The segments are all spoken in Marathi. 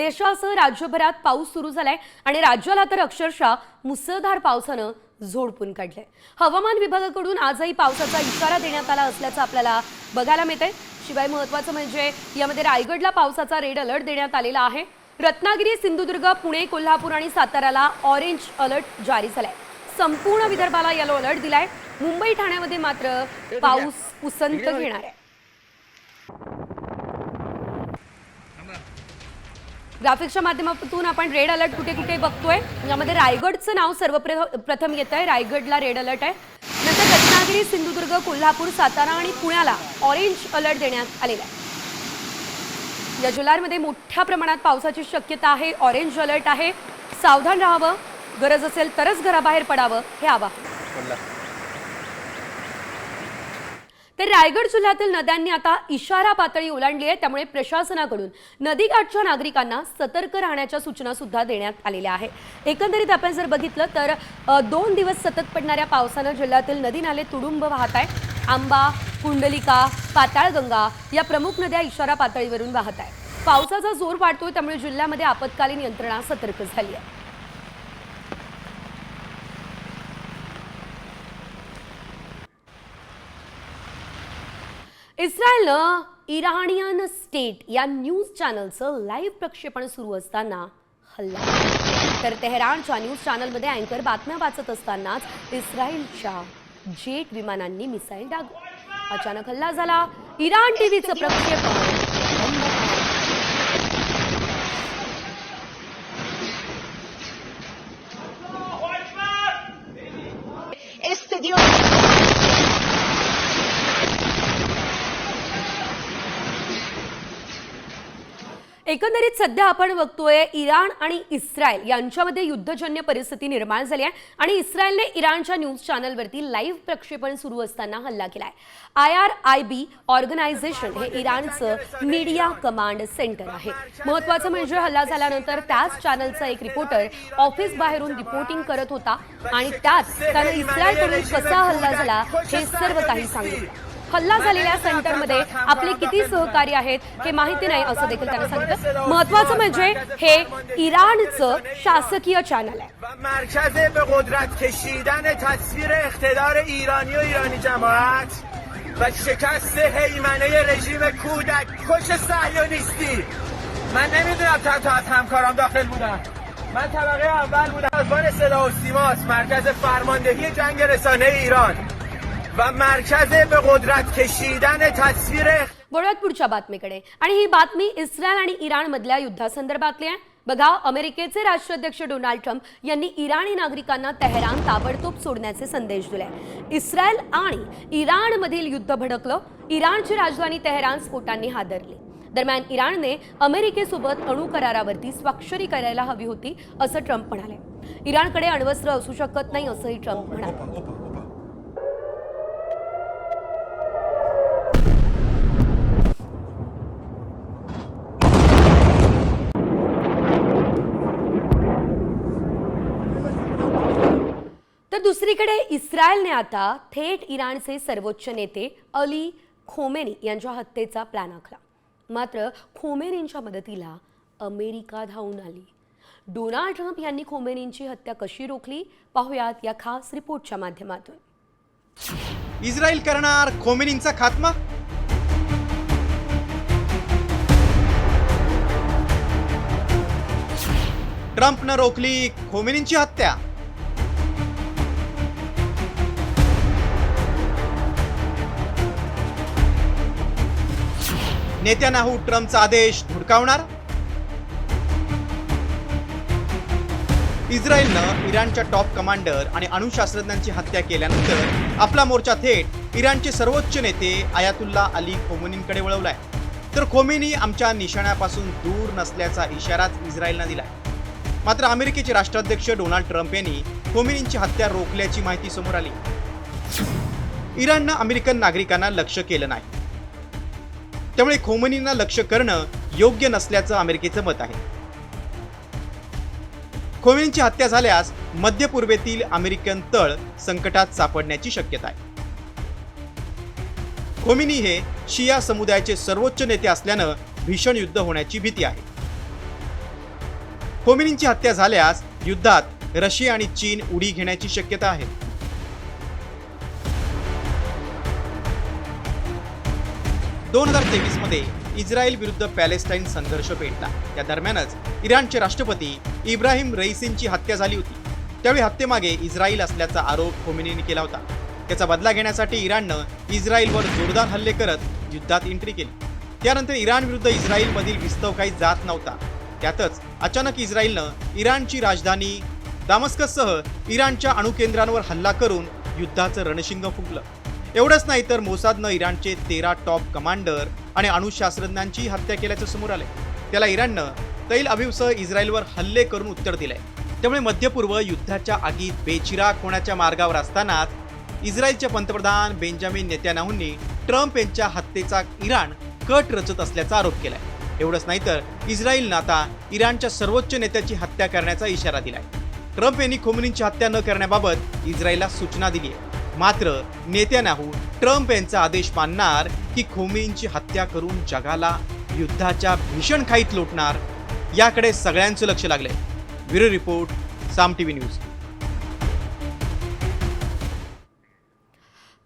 देशासह राज्यभरात पाऊस सुरू झालाय आणि राज्याला तर अक्षरशः मुसळधार पावसानं झोडपून काढलंय. हवामान विभागाकडून आजही पावसाचा इशारा देण्यात आला असल्याचं आपल्याला बघायला मिळतंय. शिवाय महत्वाचं म्हणजे यामध्ये रायगडला पावसाचा रेड अलर्ट देण्यात आलेला आहे. रत्नागिरी सिंधुदुर्ग पुणे कोल्हापूर आणि साताऱ्याला ऑरेंज अलर्ट जारी झालाय. संपूर्ण विदर्भाला येलो अलर्ट दिलाय. मुंबई ठाण्यामध्ये मात्र पाऊस उसंत घेणार आहे. ग्राफिक्सच्या माध्यमातून आपण रेड अलर्ट कुठे कुठे बघतोय? यामध्ये रायगडचं नाव सर्वप्रथम येत आहे रायगडला रेड अलर्ट आहे. नंतर रत्नागिरी सिंधुदुर्ग कोल्हापूर सातारा आणि पुण्याला ऑरेंज अलर्ट देण्यात आलेला आहे. या जुलैमध्ये मोठ्या प्रमाणात पावसाची शक्यता आहे. ऑरेंज अलर्ट आहे. सावधान राहावं. गरज असेल तरच घराबाहेर पडावं. हे आवाहन. तर रायगड जिल्ह्यातील नद्यांनी आता इशारा पातळी ओलांडली आहे त्यामुळे प्रशासनाकडून नदीकाठच्या नागरिकांना सतर्क राहण्याच्या सूचना सुद्धा देण्यात आलेल्या आहे एकंदरीत आपण जर बघितलं तर दोन दिवस सतत पडणाऱ्या पावसानं जिल्ह्यातील नदी नाले तुडुंब वाहत आहे आंबा कुंडलिका पाताळगंगा या प्रमुख नद्या इशारा पातळीवरून वाहत आहे पावसाचा जोर वाढतोय त्यामुळे जिल्ह्यामध्ये आपत्कालीन यंत्रणा सतर्क झाली आहे. इस्रायलनं इराणियन स्टेट या न्यूज चॅनलचं लाईव्ह प्रक्षेपण सुरू असताना हल्ला. तर तेहरानच्या न्यूज चॅनलमध्ये अँकर बातम्या वाचत असतानाच इस्रायलच्या जेट विमानांनी मिसाईल डाग. अचानक हल्ला झाला. इराण टीव्हीचं प्रक्षेपण. एकंदरीत सध्या आपण बघतोय इराण आणि इस्रायल यांच्यामध्ये युद्धजन्य परिस्थिती निर्माण झाली आहे आणि इस्रायलने इराणच्या न्यूज चॅनलवरती लाईव्ह प्रक्षेपण सुरू असताना हल्ला केलाय. I R I B organisation हे इराणचं मीडिया कमांड सेंटर आहे. महत्वाचं म्हणजे हल्ला झाल्यानंतर त्याच चॅनलचा एक रिपोर्टर ऑफिस बाहेरून रिपोर्टिंग करत होता आणि त्यात त्यानं इस्रायलकडून कसा हल्ला झाला हे सर्व काही सांगितलं. हल्ला झालेल्या सेंटरमध्ये आपले किती सहकारी आहेत हे माहिती नाही असं देखील त्यानं सांगितलं महत्वाचं म्हणजे हे इराणचं शासकीय चॅनल आहे و مرکز به قدرت کشیدن تصویر اقتدار ایرانی و ایرانی جماعت و شکست حیمنه رژیم کودک کش صهیونیستی من نمیدونم چند تا از همکارام داخل بودن من طبقه اول بودم ازبان صدا و سیماست مرکز فرماندهی جنگ رسانه ایران و مرکز به قدرت کشیدن تصویر वळूयात पुढच्या बातमीकडे आणि ही बातमी इस्रायल आणि इराण मधल्या युद्धासंदर्भातली आहे बघा अमेरिकेचे राष्ट्राध्यक्ष डोनाल्ड ट्रम्प यांनी इराणी नागरिकांना तेहरान ताबडतोब सोडण्याचे संदेश दिले इस्रायल आणि इराणमधील युद्ध भडकलं इराणची राजधानी तेहरान स्फोटांनी हादरली दरम्यान इराणने अमेरिकेसोबत अणु करारावरती स्वाक्षरी करायला हवी होती असं ट्रम्प म्हणाले इराणकडे अण्वस्त्र असू शकत नाही असंही ट्रम्प म्हणाले तर दुसरीकडे इस्रायलने आता थेट इराणचे सर्वोच्च नेते अली खोमेनी यांच्या हत्येचा प्लॅन आखला. मात्र खोमेनींच्या मदतीला अमेरिका धावून आली. डोनाल्ड ट्रम्प यांनी खोमेनींची हत्या कशी रोखली? पाहुयात या खास रिपोर्टच्या माध्यमातून. इस्रायल करणार खोमेनींचा खात्मा? ट्रम्पनं रोखली खोमेनींची हत्या. नेत्यानाहू ट्रम्पचा आदेश धुडकावणार? इस्रायलनं इराणच्या टॉप कमांडर आणि अणुशास्त्रज्ञांची हत्या केल्यानंतर आपला मोर्चा थेट इराणचे सर्वोच्च नेते आयातुल्ला अली खोमिनींकडे वळवलाय. तर खोमिनी आमच्या निशाण्यापासून दूर नसल्याचा इशाराच इस्रायलनं दिलाय. मात्र अमेरिकेचे राष्ट्राध्यक्ष डोनाल्ड ट्रम्प यांनी खोमिनींची हत्या रोखल्याची माहिती समोर आली. इराणनं अमेरिकन नागरिकांना लक्ष केलं नाही. त्यामुळे खोमनींना लक्ष करणं योग्य नसल्याचं अमेरिकेचं मत आहे. खोमेनींची हत्या झाल्यास मध्य पूर्वेतील अमेरिकन तळ संकटात सापडण्याची शक्यता आहे. खोमिनी हे शिया समुदायाचे सर्वोच्च नेते असल्यानं भीषण युद्ध होण्याची भीती आहे. खोमिनींची हत्या झाल्यास युद्धात रशिया आणि चीन उडी घेण्याची शक्यता आहे. दोन हजार तेवीसमध्ये इस्रायल विरुद्ध पॅलेस्टाईन संघर्ष पेटला. त्या दरम्यानच इराणचे राष्ट्रपती इब्राहिम रईसिनची हत्या झाली होती. त्यावेळी हत्येमागे इस्रायल असल्याचा आरोप खोमिनीने केला होता. त्याचा बदला घेण्यासाठी इराणनं इस्रायलवर जोरदार हल्ले करत युद्धात एंट्री केली. त्यानंतर इराण विरुद्ध इस्रायलमधील विस्तव काही जात नव्हता. त्यातच अचानक इस्रायलनं इराणची राजधानी दामस्कससह इराणच्या अणुकेंद्रांवर हल्ला करून युद्धाचं रणशिंग फुंकलं. एवढंच नाही तर मोसादनं इराणचे तेरा टॉप कमांडर आणि अणुशास्त्रज्ञांची हत्या केल्याचं समोर आलंय. त्याला इराणनं तैल अभिवसह इस्रायलवर हल्ले करून उत्तर दिलंय. त्यामुळे मध्यपूर्व युद्धाच्या आगीत बेचिराग होण्याच्या मार्गावर असतानाच इस्रायलचे पंतप्रधान बेंजामिन नेत्यानाहूंनी ट्रम्प यांच्या हत्येचा इराण कट रचत असल्याचा आरोप केलाय. एवढंच नाही तर इस्रायलनं आता इराणच्या सर्वोच्च नेत्याची हत्या करण्याचा इशारा दिलाय. ट्रम्प यांनी खोमनींची हत्या न करण्याबाबत इस्रायलला सूचना दिली आहे मात्र नेत्यानाहू ट्रम्प यांचा आदेश मानणार की खोमेनची हत्या करून जगाला युद्धाच्या भीषण खाईत लोटणार याकडे सगळ्यांचं लक्ष लागलंय. Bureau report Saam TV news.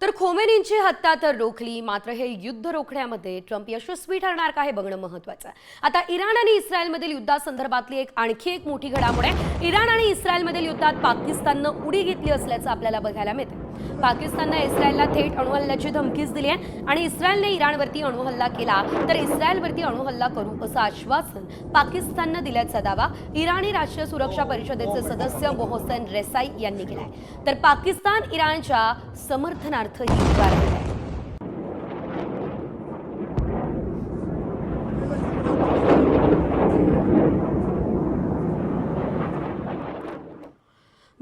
तर खोमेनींची हत्या तर रोखली मात्र हे युद्ध रोखण्यामध्ये ट्रम्प यशस्वी ठरणार का हे बघणं महत्वाचं आहे. आता इराण आणि इस्रायलमधील युद्धासंदर्भातली एक आणखी एक मोठी घडामोड आहे. इराण आणि इस्रायलमधील युद्धात पाकिस्ताननं उडी घेतली असल्याचं आपल्याला बघायला मिळतं पाकिस्ताननं इस्रायलला थेट अणुहल्ल्याची धमकीच दिली आहे आणि इस्रायलने इराणवरती अणुहल्ला केला. तर इस्रायलवरती अणुहल्ला करू असं आश्वासन पाकिस्ताननं दिल्याचा दावा इराणी राष्ट्रीय सुरक्षा परिषदेचे सदस्य मोहसेन रेसाई यांनी केलाय. तर पाकिस्तान इराणच्या समर्थनार्थ ही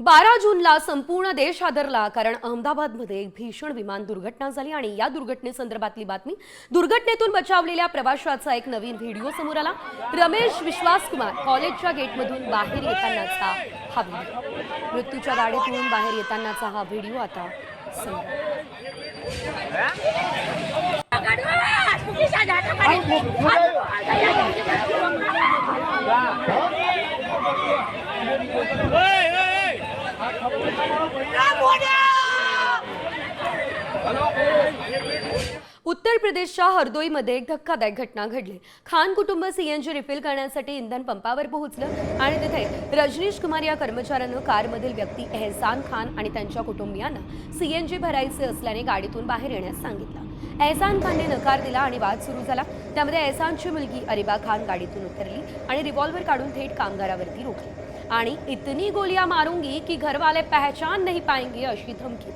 बारा जूनला संपूर्ण देश हादरला कारण अहमदाबादमध्ये एक भीषण विमान दुर्घटना झाली आणि या दुर्घटनेसंदर्भातली बातमी दुर्घटनेतून बचावलेल्या प्रवाशाचा एक नवीन व्हिडिओ समोर आला. रमेश विश्वास कुमार कॉलेजच्या गेटमधून बाहेर येतानाचा हा व्हिडिओ. मृत्यूच्या गाडीतून बाहेर येतानाचा हा व्हिडिओ आता समोर उत्तर प्रदेशच्या हरदोईमध्ये एक धक्कादायक घटना घडली. खान कुटुंब सीएनजी रिफिल करण्यासाठी इंधन पंपावर पोहोचलं आणि तिथे रजनीश कुमार या कर्मचाऱ्यानं कारमधील व्यक्ती एहसान खान आणि त्यांच्या कुटुंबियांना सीएनजी भरायचे असल्याने गाडीतून बाहेर येण्यास सांगितलं. एहसान खानने नकार दिला आणि वाद सुरू झाला. त्यामध्ये एहसानची मुलगी अरिबा खान गाडीतून उतरली आणि रिव्हॉल्व्हर काढून थेट कामगारावरती रोखली. आणि इतनी गोलिया मारूंगी की घरवाले पहचान नाही पाएंगे अशी धमकी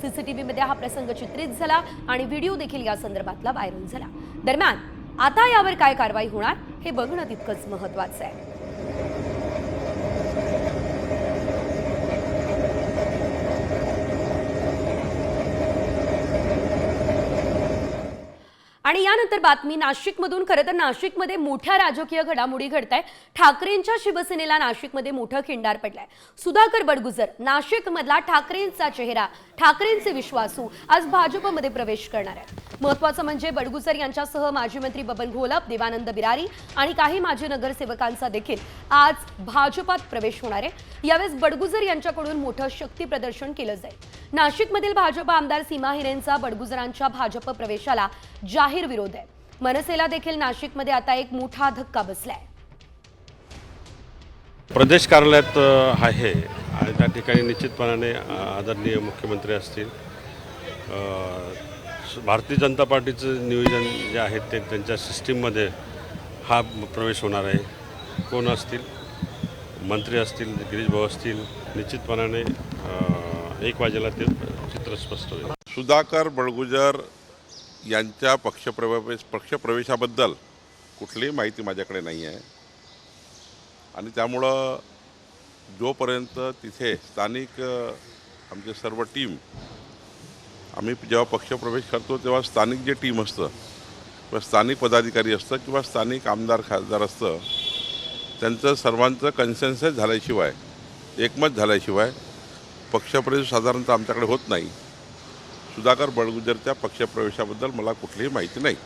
सीसीटीव्हीमध्ये हा प्रसंग चित्रित झाला आणि व्हिडिओ देखील या संदर्भातला व्हायरल झाला. दरम्यान आता यावर काय कारवाई होणार हे बघणं तितकंच महत्वाचं आहे. आणि यानंतर बातमी नाशिकमधून. खरं तर नाशिकमध्ये मोठ्या राजकीय घडामोडी घडत आहे ठाकरेंच्या शिवसेनेला नाशिकमध्ये मोठं खिंडार पडलाय. सुधाकर बडगुजर नाशिकमधला ठाकरेंचा चेहरा ठाकरेंचे विश्वासू आज भाजपमध्ये प्रवेश करणार आहे महत्वाचं म्हणजे बडगुजर यांच्यासह माजी मंत्री बबन घोलप देवानंद बिरारी आणि काही माजी नगरसेवकांचा देखील आज भाजपात प्रवेश होणार आहे. यावेळेस बडगुजर यांच्याकडून मोठं शक्ती प्रदर्शन केलं जाईल. नाशिकमधील भाजप आमदार सीमा हिरेंचा बडगुजरांच्या भाजप प्रवेशाला जाहीर विरोध आहे. मनसेला देखील नाशिकमध्ये आता एक मोठा धक्का बसलाय. प्रदेश कार्यालयात आहे. आणि त्या ठिकाणी निश्चितपणाने आदरणीय मुख्यमंत्री असतील भारतीय जनता पार्टीचं नियोजन जे आहे ते त्यांच्या सिस्टीममध्ये हा प्रवेश होणार आहे. कोण असतील? मंत्री असतील गिरीश भाऊ असतील निश्चितपणाने एक वाजेला ते चित्र स्पष्ट होईल. सुधाकर बळगुजर यांच्या पक्षप्रवेश पक्षप्रवेशाबद्दल कुठलीही माहिती माझ्याकडे नाही आहे. आणि त्यामुळं जोपर्यंत तिथे स्थानिक आमचे सर्व टीम आम्ही जेव्हा पक्षप्रवेश करतो तेव्हा स्थानिक जे टीम असतं किंवा स्थानिक पदाधिकारी असतं किंवा स्थानिक आमदार खासदार असतं त्यांचं सर्वांचं कन्सेन्सस झाल्याशिवाय एकमत झाल्याशिवाय पक्षप्रवेश साधारणतः आमच्याकडे होत नाही. सुधाकर बळगुजरच्या पक्षप्रवेशाबद्दल मला कुठलीही माहिती नाही.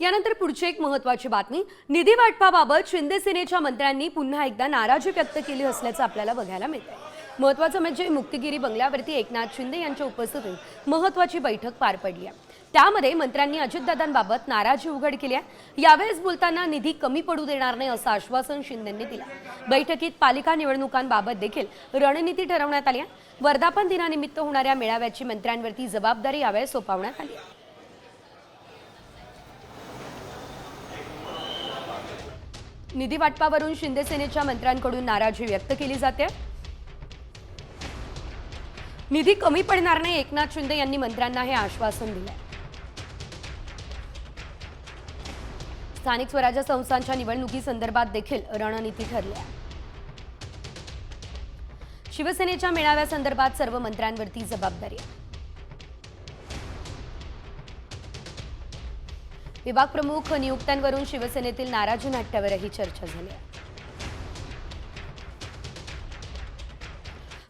यानंतर पुढची एक महत्वाची बातमी. निधी वाटपाबाबत शिंदे सेनेच्या मंत्र्यांनी पुन्हा एकदा नाराजी व्यक्त केली असल्याचं आपल्याला बघायला मिळतंय. महत्वाचं म्हणजे मुक्तिगिरी बंगल्यावरती एकनाथ शिंदे यांच्या उपस्थितीत महत्वाची बैठक पार पडली आहे. त्यामध्ये मंत्र्यांनी अजितदादांबाबत नाराजी उघड केली आहे. यावेळेस बोलताना निधी कमी पडू देणार नाही असं आश्वासन शिंदेंनी दिलं बैठकीत पालिका निवडणुकांबाबत देखील रणनीती ठरवण्यात आली आहे. वर्धापन दिनानिमित्त होणाऱ्या मेळाव्याची मंत्र्यांवरती जबाबदारी यावेळेस सोपवण्यात आली आहे. निधी वाटपावरून शिंदेसेनेच्या मंत्र्यांकडून नाराजी व्यक्त केली जाते. निधी कमी पडणार नाही एकनाथ शिंदे यांनी मंत्र्यांना हे आश्वासन दिले स्थानिक स्वराज्य संस्थांच्या निवडणुकीसंदर्भात देखील रणनीती ठरली आहे शिवसेनेच्या मेळाव्यासंदर्भात सर्व मंत्र्यांवरती जबाबदारी आहे. विभाग प्रमुख नियुक्त्यांवरून शिवसेनेतील नाराजी नाट्यावरही चर्चा झाली आहे.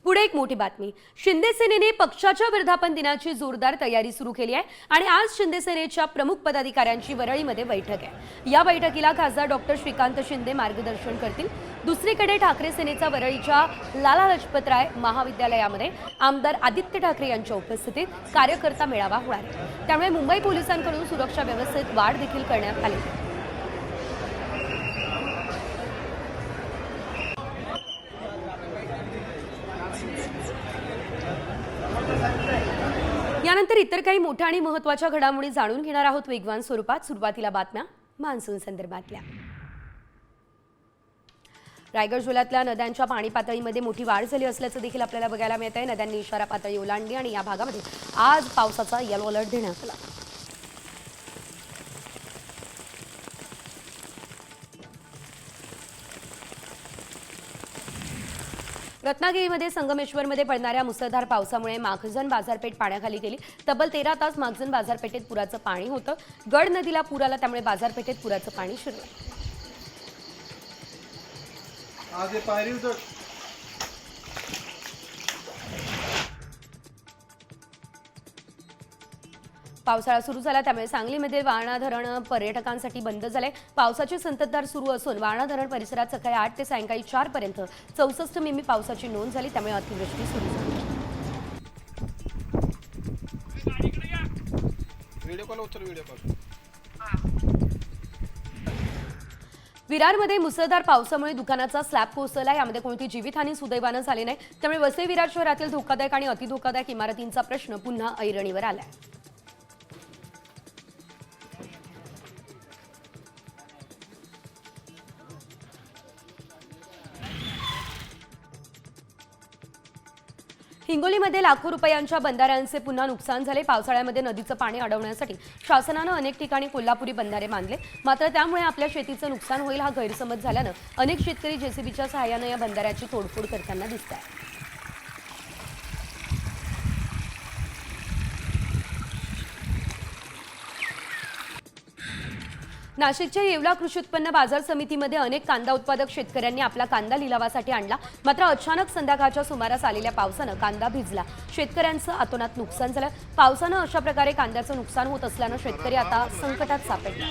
पुढे एक मोठी बातमी. शिंदे सेनेने पक्षाच्या वर्धापन दिनाची जोरदार तयारी सुरू केली आहे आणि आज शिंदे सेनेच्या प्रमुख पदाधिकाऱ्यांची वरळीमध्ये बैठक आहे. या बैठकीला खासदार डॉक्टर श्रीकांत शिंदे मार्गदर्शन करतील. दुसरीकडे ठाकरे सेनेचा वरळीच्या लाला लजपतराय महाविद्यालयामध्ये आमदार आदित्य ठाकरे यांच्या उपस्थितीत कार्यकर्ता मेळावा होणार आहे. त्यामुळे मुंबई पोलिसांकडून सुरक्षा व्यवस्थेत वाढ देखील करण्यात आली. यानंतर इतर काही मोठ्या आणि महत्त्वाच्या घडामोडी जाणून घेणार आहोत वेगवान स्वरूपात. सुरुवातीला बातम्या मान्सून संदर्भातल्या. रायगड जिल्ह्यातल्या नद्यांच्या पाणी पातळीमध्ये मोठी वाढ झाली असल्याचं देखील आपल्याला बघायला मिळत आहे नद्यांनी इशारा पातळी ओलांडली आणि या भागामध्ये आज पावसाचा येलो अलर्ट देण्यात आला. रत्नागिरीमध्ये संगमेश्वरमध्ये पडणाऱ्या मुसळधार पावसामुळे माखजन बाजारपेठ पाण्याखाली गेली. तब्बल तेरा तास माखजन बाजारपेठेत पुराचं पाणी होतं. गड नदीला पूर आला त्यामुळे बाजारपेठेत पुराचं पाणी शिरलं. पावसाळा सुरू झाला त्यामुळे सांगलीमध्ये वारणा धरण पर्यटकांसाठी बंद झाले पावसाची संततधार सुरू असून वारणा धरण परिसरात सकाळी आठ ते सायंकाळी चार पर्यंत चौसष्ट मिमी पावसाची नोंद झाली त्यामुळे अतिवृष्टी सुरू झाली. विरारमध्ये मुसळधार पावसामुळे दुकानाचा स्लॅब कोसळला यामध्ये कोणती जीवितहानी सुदैवानं झाली नाही. त्यामुळे वसई विरार शहरातील धोकादायक आणि अतिधोकादायक इमारतींचा प्रश्न पुन्हा ऐरणीवर आलाय. हिंगोलीमध्ये लाखो रुपयांच्या बंधाऱ्यांचे पुन्हा नुकसान झाले. पावसाळ्यामध्ये नदीचं पाणी अडवण्यासाठी शासनानं अनेक ठिकाणी कोल्हापुरी बंधारे बांधले. मात्र त्यामुळे आपल्या शेतीचं नुकसान होईल हा गैरसमज झाल्यानं अनेक शेतकरी जेसीबीच्या सहाय्यानं या बंधाऱ्याची तोडफोड करताना दिसत आहे नाशिकच्या येवला कृषी उत्पन्न बाजार समितीमध्ये अनेक कांदा उत्पादक शेतकऱ्यांनी आपला कांदा लिलावासाठी आणला. मात्र अचानक संध्याकाळच्या सुमारास आलेल्या पावसानं कांदा भिजला. शेतकऱ्यांचं अतोनात नुकसान झालं. पावसानं अशा प्रकारे कांद्याचं नुकसान होत असल्यानं शेतकरी आता संकटात सापडला.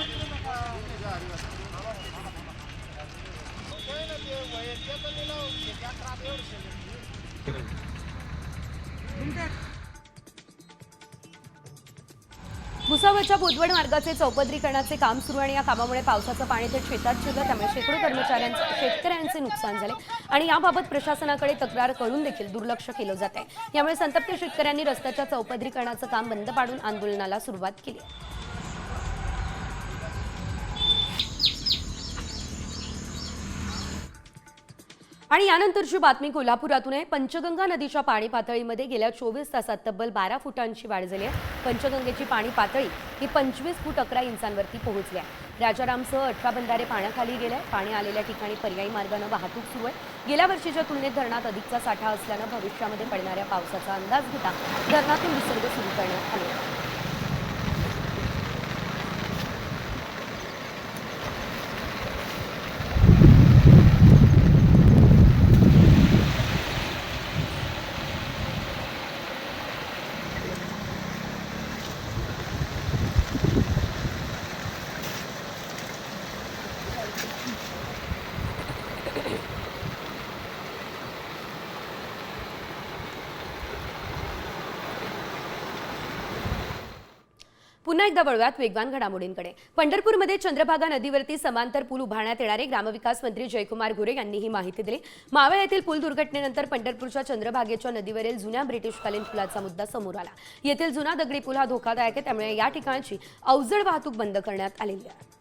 भुसावळच्या बोदवड मार्गाचे चौपदरीकरणाचे काम सुरू आणि या कामामुळे पावसाचं पाणी थेट शेतात शिरलं. त्यामुळे शेकडो कर्मचाऱ्यांचे शेतकऱ्यांचे नुकसान झाले. आणि याबाबत प्रशासनाकडे तक्रार करून देखील दुर्लक्ष केलं जात आहे यामुळे संतप्त शेतकऱ्यांनी रस्त्याच्या चौपदरीकरणाचं काम बंद पाडून आंदोलनाला सुरुवात केली. आणि यानंतरची बातमी कोल्हापुरातून आहे पंचगंगा नदीच्या पाणी पातळीमध्ये गेल्या चोवीस तासात तब्बल बारा फुटांची वाढ झाली आहे. पंचगंगेची पाणी पातळी ही पंचवीस फूट अकरा इंचांवरती पोहोचली आहे. राजारामसह अठरा बंधारे पाण्याखाली गेले. पाणी आलेल्या ठिकाणी पर्यायी मार्गानं वाहतूक सुरू आहे. गेल्या वर्षीच्या तुलनेत धरणात अधिकचा साठा असल्यानं भविष्यामध्ये पडणाऱ्या पावसाचा अंदाज घेता धरणातून विसर्ग सुरू करण्यात आले पुन्हा एकदा वळूयात वेगवान घडामोडींकडे. पंढरपूरमध्ये चंद्रभागा नदीवरती समांतर पूल उभारण्यात येणारे ग्रामविकास मंत्री जयकुमार घुरे यांनी ही माहिती दिली. मावळ येथील पूल दुर्घटनेनंतर पंढरपूरच्या चंद्रभागेच्या नदीवरील जुन्या ब्रिटिशकालीन पुलाचा मुद्दा समोर आला. येथील जुना दगडी पूल हा धोकादायक आहे त्यामुळे या ठिकाणची अवजड वाहतूक बंद करण्यात आलेली आहे.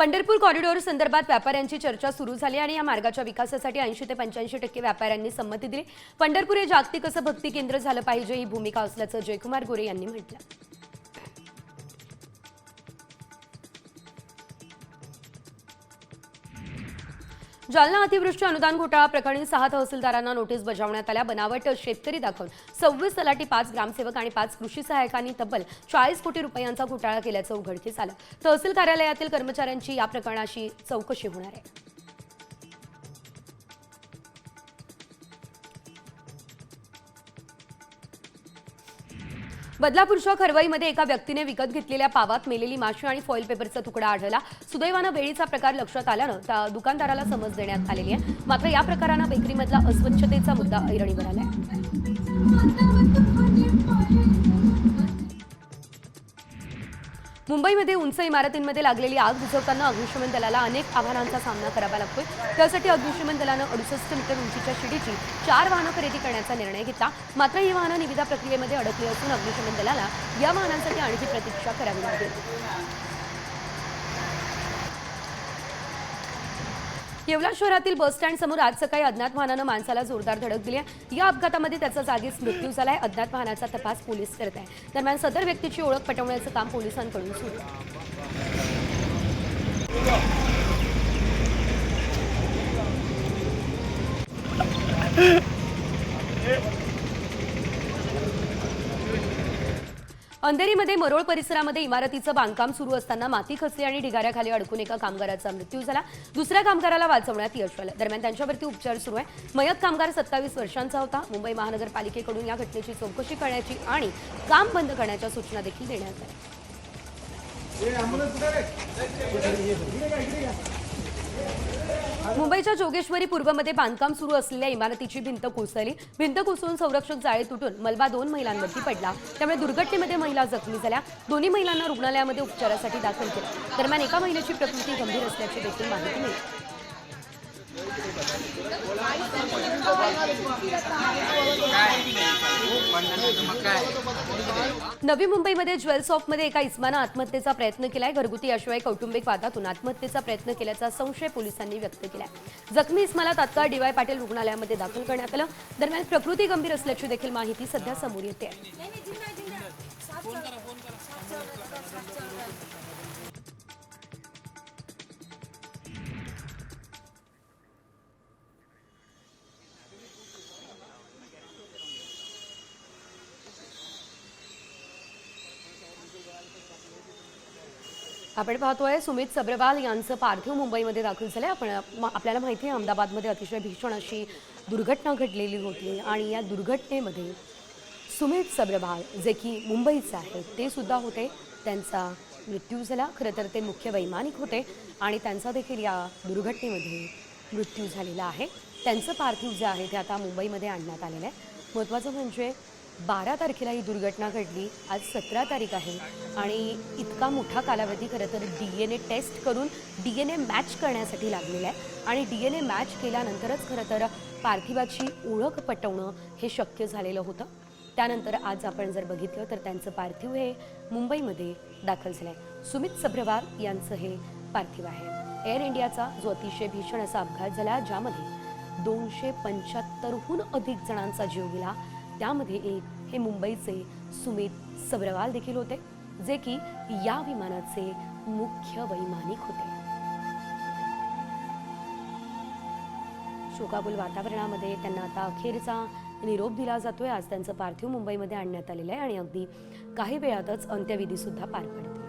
पंढरपूर कॉरिडॉर संदर्भात व्यापाऱ्यांची चर्चा सुरू झाली आणि या मार्गाच्या विकासासाठी ऐंशी ते पंच्याऐंशी टक्के व्यापाऱ्यांनी संमती दिली. पंढरपूर हे जागतिक असं भक्ती केंद्र झालं पाहिजे ही भूमिका असल्याचं जयकुमार गोरे यांनी म्हटलं. जालना अतिवृष्टी अनुदान घोटाळा प्रकरणी सहा तहसीलदारांना नोटीस बजावण्यात आल्या. बनावट शेतकरी दाखवून सव्वीस तलाठी पाच ग्रामसेवक आणि पाच कृषी सहायकांनी तब्बल चाळीस कोटी रुपयांचा घोटाळा केल्याचं उघडकीस आलं. तहसील कार्यालयातील कर्मचाऱ्यांची या प्रकरणाची चौकशी होणार आहे. बदलापूरच्या खरवईमध्ये एका व्यक्तीने विकत घेतलेल्या पावात मेलेली माशी आणि फॉईल पेपरचा तुकडा आढळला. सुदैवानं वेळीचा प्रकार लक्षात आल्यानं त्या दुकानदाराला समज देण्यात आलेली आहे. मात्र या प्रकारानं बेकरीमधला अस्वच्छतेचा मुद्दा ऐरणीवर आलाय. मुंबईमध्ये उंच इमारतींमध्ये लागलेली आग विझवताना अग्निशमन दलाला अनेक आव्हानांचा सामना करावा लागतोय. त्यासाठी अग्निशमन दलानं अडुसष्ट मीटर उंचीच्या शिडीची चार वाहनं खरेदी करण्याचा निर्णय घेतला. मात्र ही वाहनं निविदा प्रक्रियेमध्ये अडकली असून अग्निशमन दलाला या वाहनांसाठी आणखी प्रतीक्षा करावी लागेल. येवला शहरातील बसस्टँड समोर आज सकाळी अज्ञात वाहनानं माणसाला जोरदार धडक दिली आहे. या अपघातामध्ये त्याचा जागीच मृत्यू झाला आहे अज्ञात वाहनाचा तपास पोलीस करत आहे. दरम्यान सदर व्यक्तीची ओळख पटवण्याचं काम पोलिसांकडून सुरू आहे. अंधेरीमध्ये मरोळ परिसरामध्ये इमारतीचं बांधकाम सुरू असताना माती खचली आणि ढिगाऱ्याखाली अडकून एका कामगाराचा मृत्यू झाला. दुसऱ्या कामगाराला वाचवण्यात यश आलं. दरम्यान त्यांच्यावरती उपचार सुरू आहे. मयत कामगार सत्तावीस वर्षांचा होता. मुंबई महानगरपालिकेकडून या घटनेची चौकशी करण्याची आणि काम बंद करण्याच्या सूचना देखील देण्यात आल्या. मुंबईच्या जोगेश्वरी पूर्वमध्ये बांधकाम सुरू असलेल्या इमारतीची भिंत कोसळली. भिंत कोसळून संरक्षक जाळे तुटून मलबा दोन महिलांवरती पडला. त्यामुळे दुर्घटनेमध्ये महिला जखमी झाल्या. दोन्ही महिलांना रुग्णालयामध्ये उपचारासाठी दाखल केलं. दरम्यान एका महिलेची प्रकृती गंभीर असल्याची देखील माहिती मिळते नवी मुंबईमध्ये ज्वेल्स ऑफमध्ये एका इस्मानं आत्महत्येचा प्रयत्न केलाय. घरगुती याशिवाय कौटुंबिक वादातून आत्महत्येचा प्रयत्न केल्याचा संशय पोलिसांनी व्यक्त केलाय. जखमी इस्माला तात्काळ डीवाय पाटील रुग्णालयामध्ये दाखल करण्यात आलं. दरम्यान प्रकृती गंभीर असल्याची देखील माहिती सध्या समोर येते आपण पाहतोय सुमित सब्रवाल यांचं पार्थिव मुंबईमध्ये दाखल झालंय. आपण म- आपल्याला माहिती आहे अहमदाबादमध्ये अतिशय भीषण अशी दुर्घटना घडलेली होती आणि या दुर्घटनेमध्ये सुमित सब्रवाल जे की मुंबईचे आहेत ते सुद्धा होते. त्यांचा मृत्यू झाला. खरं तर ते मुख्य वैमानिक होते आणि त्यांचा देखील या दुर्घटनेमध्ये मृत्यू झालेला आहे. त्यांचं पार्थिव जे आहे ते आता मुंबईमध्ये आणण्यात आलेलं आहे. महत्त्वाचं म्हणजे बारा तारखेला ही दुर्घटना घडली. आज सतरा तारीख आहे. आणि इतका मोठा कालावधी खरं तर डी एन ए टेस्ट करून डी एन ए मॅच करण्यासाठी लागलेला आहे. आणि डी एन ए मॅच केल्यानंतरच खरं तर पार्थिवाची ओळख पटवणं हे शक्य झालेलं होतं. त्यानंतर आज आपण जर बघितलं तर त्यांचं पार्थिव हे मुंबईमध्ये दाखल झालं आहे सुमित सभ्रवार यांचं हे पार्थिव आहे. एअर इंडियाचा जो अतिशय भीषण असा अपघात झाला ज्यामध्ये दोनशे पंच्याहत्तरहून अधिक जणांचा जीव गेला त्यामध्ये एक हे मुंबईचे सुमित सबरवाल देखील होते जे की या विमानाचे मुख्य वैमानिक होते. शोकाकुल वातावरणामध्ये त्यांना आता अखेरचा निरोप दिला जातोय. आज त्यांचं पार्थिव मुंबईमध्ये आणण्यात आलेलं आहे आणि अगदी काही वेळातच अंत्यविधी सुद्धा पार पडते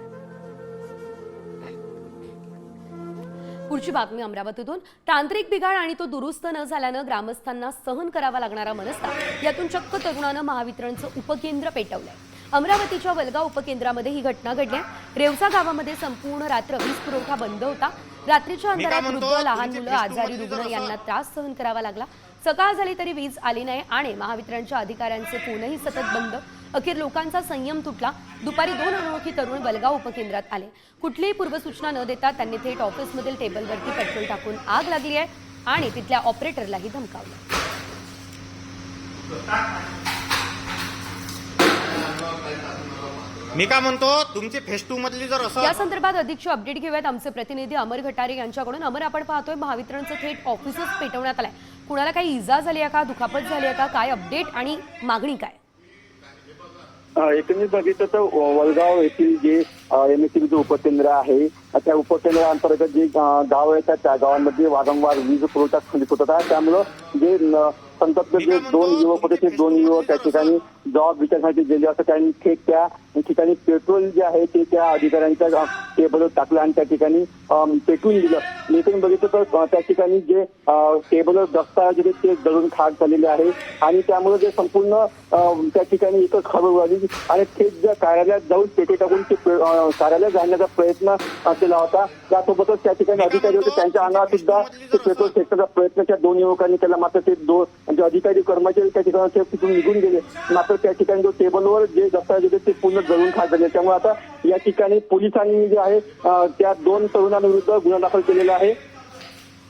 पुढची बातमी अमरावतीतून. तांत्रिक बिघाड आणि तो दुरुस्त न झाल्यानं ग्रामस्थांना सहन करावा लागणारा मनस्ताप यातून चक्क तरुणानं महावितरणचं उपकेंद्र पेटवलंय. अमरावतीच्या वलगाव उपकेंद्रामध्ये ही घटना घडली आहे. रेवसा गावामध्ये संपूर्ण रात्र वीज पुरवठा बंद होता. रात्रीच्या अंधारात वृद्ध लहान मुलं आजारी जर रुग्ण यांना त्रास सहन करावा लागला. सकाळ झाली तरी वीज आली नाही आणि महावितरणच्या अधिकाऱ्यांचे फोनही सतत बंद. अखेर लोकांचा संयम तुटला. दुपारी दोन अनोळखी तरुण बलगाव उपकेंद्रात आले. कुठलीही पूर्वसूचना न देता त्यांनी थेट ऑफिसमधील टेबलवरती पेट्रोल टाकून आग लागली आहे आणि तिथल्या ऑपरेटरलाही धमकावलं. मी काय म्हणतो तुमची फेस टू मधली जर असं या संदर्भात अधिकची अपडेट घेऊयात. आमचे प्रतिनिधी अमर घटारे यांच्याकडून. अमर आपण पाहतोय महावितरणचं थेट ऑफिसच पेटवण्यात आलंय. कुणाला काही इजा झाली आहे का? दुखापत झाली आहे का? काय अपडेट आणि मागणी काय? एकंदरीत बघितलं तर वलगाव येथील जे एम एस उपकेंद्र आहे त्या उपकेंद्राअंतर्गत जे गाव येतात त्या गावांमध्ये वारंवार वीज पुरवठा खंडित होत होता. त्यामुळं जे संतप्त जे दोन युवक होते ते दोन युवक त्या ठिकाणी जॉब विचारण्यासाठी गेले. असं त्यांनी थेट त्या ठिकाणी पेट्रोल जे आहे ते त्या अधिकाऱ्यांच्या टेबलवर टाकलं आणि त्या ठिकाणी पेटवून दिलं. एकूण बघितलं तर त्या ठिकाणी जे टेबलवर दस्तावेज ते जळून खाक झालेले आहे. आणि त्यामुळे जे संपूर्ण त्या ठिकाणी एक खबर उडाली आणि थेट ज्या कार्यालयात जाऊन पेटे टाकून ते कार्यालयात जाण्याचा प्रयत्न केला होता. त्यासोबतच त्या ठिकाणी अधिकारी होते. त्यांच्या अंगावर सुद्धा ते पेट्रोल फेकण्याचा प्रयत्न त्या दोन युवकांनी केला. मात्र ते दोन म्हणजे अधिकारी कर्मचारी त्या ठिकाणी ते तिथून निघून गेले. मात्र त्या ठिकाणी जो टेबलवर जे दस्तावेज होते ते पूर्ण जळून खाक झाले त्यामुळे आता या ठिकाणी पोलिसांनी जे आहे त्या दोन तरुणांविरुद्ध गुन्हा दाखल केलेला आहे.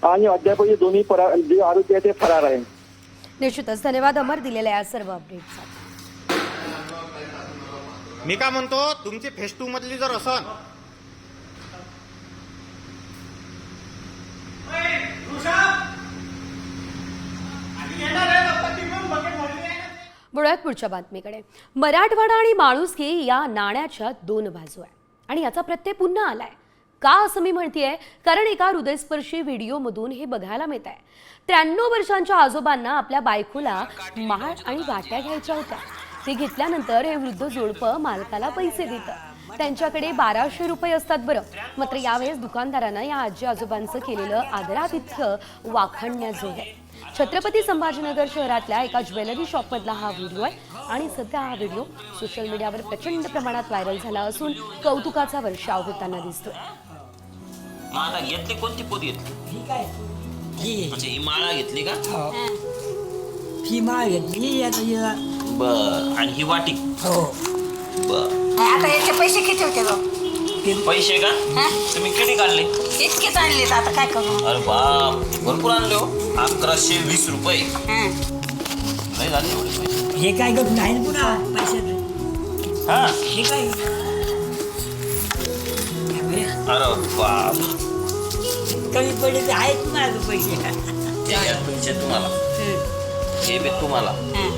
आणि अद्याप हे दोन्ही फरार जे आरोपी आहे ते फरार आहे निश्चितच. धन्यवाद. अमर दिलेल्या या सर्व अपडेटसाठी मी काय म्हणतो तुमची फेस टू मधली जर असं वळूयात पुढच्या बातमीकडे. मराठवाडा आणि माणुसकी या नाण्याच्या दोन बाजू आहे आणि याचा प्रत्यय पुन्हा आलाय. का असं मी म्हणतेय? कारण एका हृदयस्पर्शी व्हिडिओमधून हे बघायला मिळत आहे त्र्याण्णव वर्षांच्या आजोबांना आपल्या बायकोला माळ आणि वाट्या घ्यायच्या होत्या. ते घेतल्यानंतर हे वृद्ध जोडपं मालकाला पैसे देतं. त्यांच्याकडे बाराशे रुपये असतात बरं. मात्र यावेळेस दुकानदारानं या आजी आजोबांचं केलेलं आदरातिथ्य वाखाणण्याजोग आहे. छत्रपती संभाजीनगर शहरातल्या एका ज्वेलरी शॉपमधला हा व्हिडिओ आहे. आणि सध्या हा व्हिडिओ सोशल मीडियावर प्रचंड प्रमाणात व्हायरल झाला असून कौतुकाचा वर्षाव होताना दिसतोय. आता घेतली कोणती पोत घेतली? ही ही. अच्छा ही माळा घेतली का? ही. माळ घेतली. आता बर. आणि ही वाटी? हो. बर. आता याचे पैसे किती होते गं पैसे का? हा? तुम्ही किती काढले? इतकेच आणलेत आता काय करू? अरे बाप भरपूर आणले हो. अकराशे वीस रुपये. हं. नाही झाले एवढे पैसे. हे काय करून नाही ना पुन्हा पैशाचं? हा? हे काय? बरं, अरे बाप. कमी पडले तर आहेत माझं पैसे. हे घ्या पैसे तुम्हाला. हे बी तुम्हाला. हं.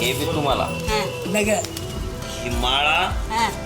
हे बी तुम्हाला. हं. बघ. ही माळा हं.